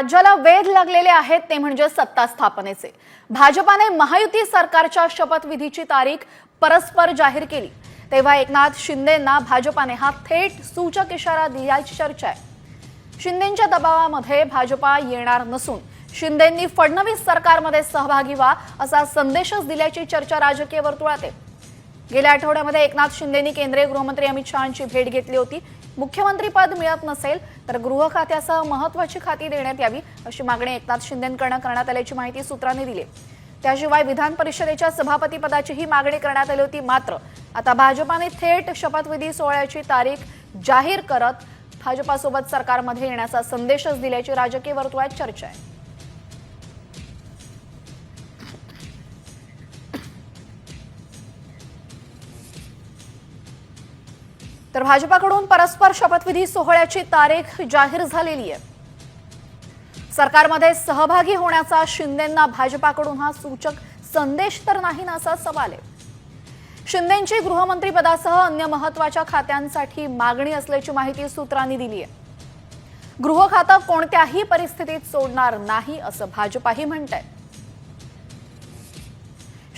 राज्याला वेध लागलेले आहेत ते म्हणजे सत्ता स्थापनेचे. भाजपाने महायुती सरकारच्या शपथविधीची तारीख परस्पर जाहीर केली. तेव्हा एकनाथ शिंदेंना भाजपाने हा थेट सूचक इशारा दिल्याची चर्चा आहे. शिंदेच्या दबावामध्ये भाजपा येणार नसून शिंदेंनी फडणवीस सरकारमध्ये सहभागी व्हा असा संदेशच दिल्याची चर्चा राजकीय वर्तुळात आहे. गेल्या आठवड्यामध्ये एकनाथ शिंदेनी केंद्रीय गृहमंत्री अमित शहाची भेट घेतली होती. मुख्यमंत्रीपद मिळत नसेल तर गृह खात्यासह महत्वाची खाती देण्यात यावी अशी मागणी एकनाथ शिंदेकडनं करण्यात आल्याची माहिती सूत्रांनी दिली. त्याशिवाय विधान परिषदेच्या सभापतीपदाचीही मागणी करण्यात आली होती मात्र आता भाजपाने थेट शपथविधी सोहळ्याची तारीख जाहीर करत भाजपासोबत सरकारमध्ये येण्याचा संदेशच दिल्याची राजकीय वर्तुळात चर्चा आहे. तर भाजपाकडून परस्पर शपथविधी सोहळ्याची तारीख जाहीर झालेली आहे. सरकारमध्ये सहभागी होण्याचा शिंदेंना भाजपाकडून हा सूचक संदेश तर नाही ना असा सवाल आहे. शिंदेची गृहमंत्री पदासह अन्य महत्त्वाच्या खात्यांसाठी मागणी असल्याची माहिती सूत्रांनी दिली आहे. गृह खातं कोणत्याही परिस्थितीत सोडणार नाही असं भाजपाही म्हणत आहे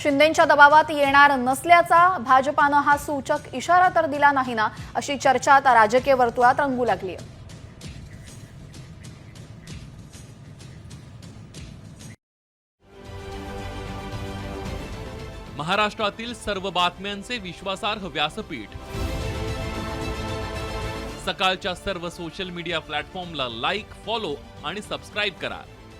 शिंदेच्या दबावात येणार नसल्याचा भाजपानं हा सूचक इशारा तर दिला नाही ना अशी चर्चा आता राजकीय वर्तुळात रंगू लागली आहे महाराष्ट्रातील सर्व बातम्यांचे विश्वासार्ह व्यासपीठ. सकाळच्या सर्व सोशल मीडिया प्लॅटफॉर्मला लाईक फॉलो आणि सबस्क्राईब करा.